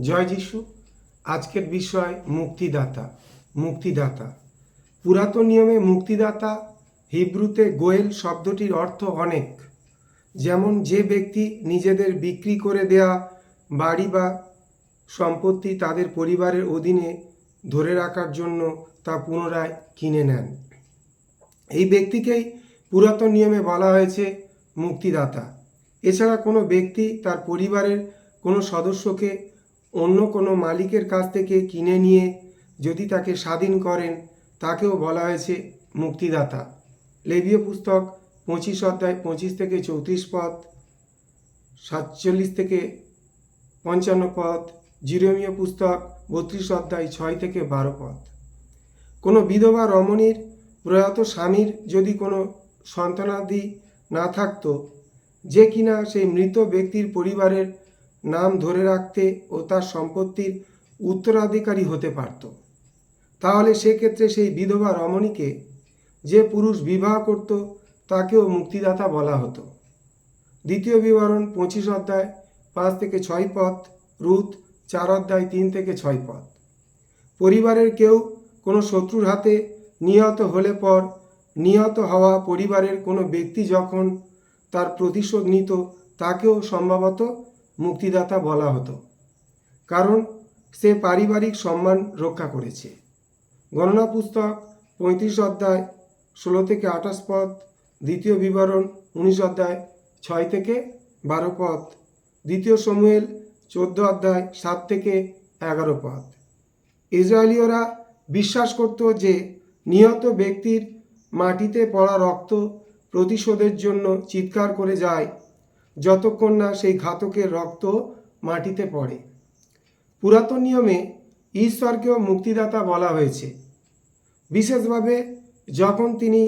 জয় যিশু, আজকের বিষয় মুক্তিদাতা মুক্তিদাতা। পুরাতন নিয়মে মুক্তিদাতা, হিব্রুতে গোয়েল শব্দটির অর্থ অনেক। যেমন, যে ব্যক্তি নিজেদের বিক্রি করে দেয়া বাড়ি বা সম্পত্তি তাদের পরিবারের অধীনে ধরে রাখার জন্য তা পুনরায় কিনে নেন। এই ব্যক্তিকেই পুরাতন নিয়মে বলা হয়েছে মুক্তিদাতা। এছাড়া কোনো ব্যক্তি তার পরিবারের কোনো সদস্যকে অন্য কোনো মালিকের কাছ থেকে কিনে নিয়ে যদি তাকে স্বাধীন করেন, তাকেও বলা হয়েছে মুক্তিদাতা। লেবীয় পুস্তক পঁচিশ অধ্যায় পঁচিশ থেকে চৌত্রিশ পদ, সাতচল্লিশ থেকে পঞ্চান্ন পদ, জিরোমীয় পুস্তক বত্রিশ অধ্যায় ছয় থেকে বারো পদ। কোনো বিধবা রমণীর প্রয়াত স্বামীর যদি কোনো সন্তানাদি না থাকতো, যে কিনা সেই মৃত ব্যক্তির পরিবারের নাম ধরে রাখতে ও তার সম্পত্তির উত্তরাধিকারী হতে পারত। তাহলে সেক্ষেত্রে সেই বিধবা রমণীকে যে পুরুষ বিবাহ করত, তাকেও মুক্তিদাতা বলা হতো। দ্বিতীয় বিবরণ পঁচিশ অধ্যায় পাঁচ থেকে ছয় পথ রুথ চার অধ্যায় তিন থেকে ছয় পথ। পরিবারের কেউ কোনো শত্রুর হাতে নিহত হলে পর নিহত হওয়া পরিবারের কোনো ব্যক্তি যখন তার প্রতিশোধ নিত, তাকেও সম্ভবত মুক্তিদাতা বলা হতো। কারণ সে পারিবারিক সম্মান রক্ষা করেছে। গণনা পুস্তক পঁয়ত্রিশ অধ্যায় ষোলো থেকে আঠাশ পদ, দ্বিতীয় বিবরণ উনিশ অধ্যায় ছয় থেকে বারো পদ, দ্বিতীয় সমুয়েল চোদ্দ অধ্যায় সাত থেকে এগারো পদ। ইসরায়েলীয়রা বিশ্বাস করত যে নিহত ব্যক্তির মাটিতে পড়া রক্ত প্রতিশোধের জন্য চিৎকার করে যায় যতক্ষণ না সেই ঘাতকের রক্ত মাটিতে পড়ে। পুরাতন নিয়মে ঈশ্বরকেও মুক্তিদাতা বলা হয়েছে। বিশেষভাবে যখন তিনি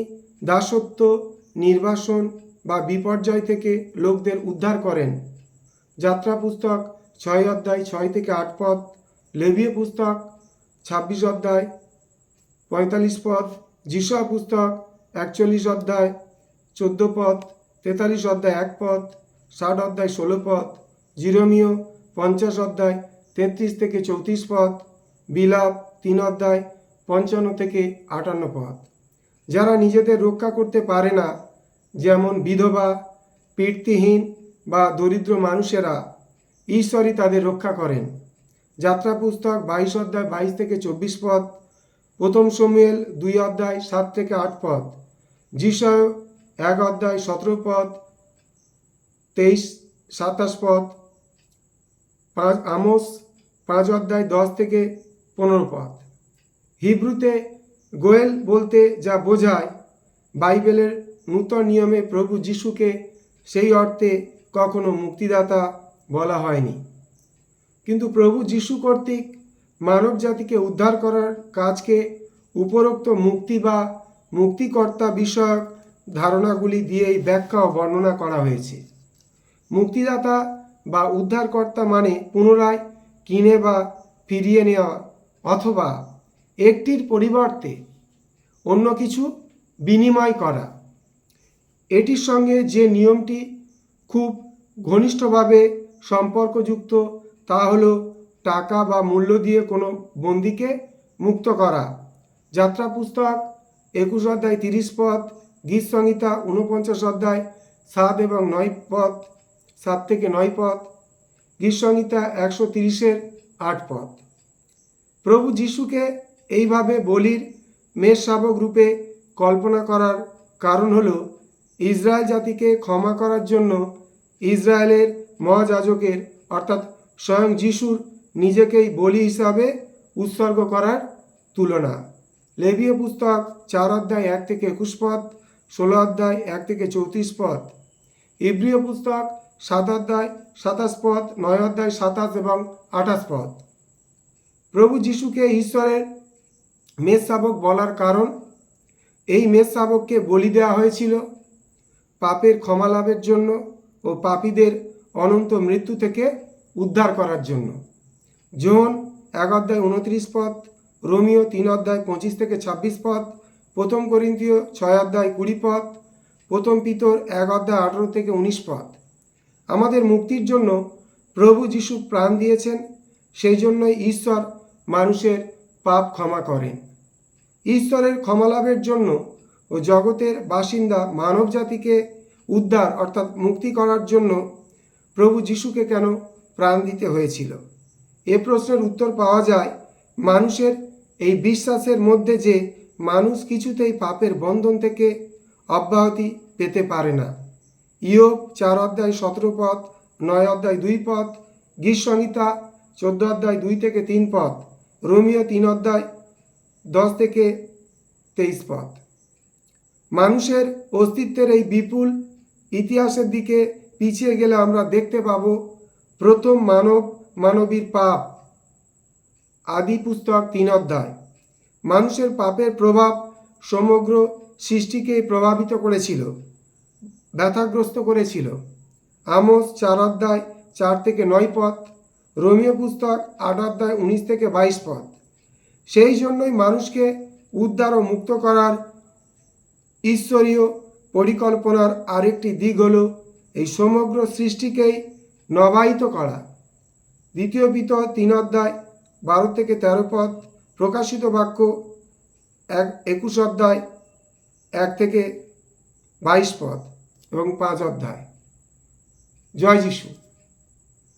দাসত্ব, নির্বাসন বা বিপর্যয় থেকে লোকদের উদ্ধার করেন, যাত্রা পুস্তক ছয় অধ্যায় ছয় থেকে আট পদ লেবীয় পুস্তক ছাব্বিশ অধ্যায় পঁয়তাল্লিশ পদ, যিশা পুস্তক একচল্লিশ অধ্যায় চোদ্দ পদ, তেতাল্লিশ অধ্যায় এক পদ ষাট অধ্যায় ষোলো পদ জিরোমীয় পঞ্চাশ অধ্যায় তেত্রিশ থেকে চৌত্রিশ পদ, বিলাপ তিন অধ্যায় পঞ্চান্ন থেকে আটান্ন পদ। যারা নিজেদের রক্ষা করতে পারে না, যেমন বিধবা পীর্তিহীন বা দরিদ্র মানুষেরা, ঈশ্বরই তাদের রক্ষা করেন। যাত্রা পুস্তক বাইশ অধ্যায় বাইশ থেকে চব্বিশ পদ, প্রথম সময়েল দুই অধ্যায় সাত থেকে আট পদ, যিশয় এক অধ্যায় সতেরো পদ তেইশ, সাতাশ পদ, পাঁচ, আমোস, পাঁচ অধ্যায় দশ থেকে পনেরো পদ। হিব্রুতে গোয়েল বলতে যা বোঝায়, বাইবেলের নূতন নিয়মে প্রভু যিশুকে সেই অর্থে কখনো মুক্তিদাতা বলা হয়নি। কিন্তু প্রভু যিশু কর্তৃক মানব জাতিকে উদ্ধার করার কাজকে উপরোক্ত মুক্তি বা মুক্তিকর্তা বিষয়ক ধারণাগুলি দিয়েই ব্যাখ্যা ও বর্ণনা করা হয়েছে। মুক্তিদাতা বা উদ্ধারকর্তা মানে পুনরায় কিনে বা ফিরিয়ে নেওয়া অথবা একটির পরিবর্তে অন্য কিছু বিনিময় করা। এটির সঙ্গে যে নিয়মটি খুব ঘনিষ্ঠভাবে সম্পর্কযুক্ত তা হলো টাকা বা মূল্য দিয়ে কোনো বন্দিকে মুক্ত করা। যাত্রা পুস্তক একুশ অধ্যায় তিরিশ পথ গীত সংহিতা ঊনপঞ্চাশ অধ্যায় সাত এবং নয় পদ সাত থেকে নয় পদ গীত সংহিতা একশো তিরিশের আট পদ প্রভু যিশুকে এইভাবে বলির মেষ শাবক রূপে কল্পনা করার কারণ হল, ইসরায়েল জাতিকে ক্ষমা করার জন্য ইসরায়েলের মহাযাজকের, অর্থাৎ স্বয়ং যিশুর নিজেকেই বলি হিসাবে উৎসর্গ করার তুলনা। লেবীয় পুস্তক চার অধ্যায় এক থেকে একুশ পদ ষোলো অধ্যায় এক থেকে চৌত্রিশ পদ ইব্রিয় পুস্তক সাত অধ্যায় সাতাশ পদ নয় অধ্যায় সাতাশ এবং আঠাশ পদ প্রভু যিশুকে ঈশ্বরের মেষ শাবক বলার কারণ, এই মেষ শাবককে বলি দেওয়া হয়েছিল পাপের ক্ষমা লাভের জন্য ও পাপীদের অনন্ত মৃত্যু থেকে উদ্ধার করার জন্য। জোন এক অধ্যায় উনত্রিশ পদ রোমিও তিন অধ্যায় পঁচিশ থেকে ছাব্বিশ পদ প্রথম করিন্তীয় ছয় অধ্যায় কুড়ি পদ প্রথম পিতর এক অধ্যায় আঠেরো থেকে উনিশ পদ আমাদের মুক্তির জন্য প্রভু যিশু প্রাণ দিয়েছেন, সেই জন্যই ঈশ্বর মানুষের পাপ ক্ষমা করেন। ঈশ্বরের ক্ষমালাভের জন্য ও জগতের বাসিন্দা মানব জাতিকে উদ্ধার অর্থাৎ মুক্তি করার জন্য প্রভু যিশুকে কেন প্রাণ দিতে হয়েছিল? এ প্রশ্নের উত্তর পাওয়া যায়, মানুষের এই বিশ্বাসের মধ্যে যে মানুষ কিছুতেই পাপের বন্ধন থেকে অব্যাহতি পেতে পারে না। ইয়োব চার অধ্যায় সতেরো পদ, নয় অধ্যায় দুই পদ গীত সংহিতা চোদ্দ অধ্যায় দুই থেকে তিন পদ রোমিও তিন অধ্যায় দশ থেকে তেইশ পদ। মানুষের অস্তিত্বের এই বিপুল ইতিহাসের দিকে পিছিয়ে গেলে আমরা দেখতে পাব প্রথম মানব মানবীর পাপ, আদি পুস্তক তিন অধ্যায়। মানুষের পাপের প্রভাব সমগ্র সৃষ্টিকেই প্রভাবিত করেছিল। ব্যথাগ্রস্ত করেছিল। আমোস চার অধ্যায় চার থেকে নয় পদ রোমিও পুস্তক আট অধ্যায় উনিশ থেকে বাইশ পদ সেই জন্যই মানুষকে উদ্ধার ও মুক্ত করার ঈশ্বরীয় পরিকল্পনার আরেকটি দিক হল এই সমগ্র সৃষ্টিকেই নবায়িত করা। দ্বিতীয় পিত তিন অধ্যায় বারো থেকে তেরো পদ প্রকাশিত বাক্য এক, একুশ অধ্যায় এক থেকে বাইশ পদ এবং পাঁচ অধ্যায়। জয় যিশু।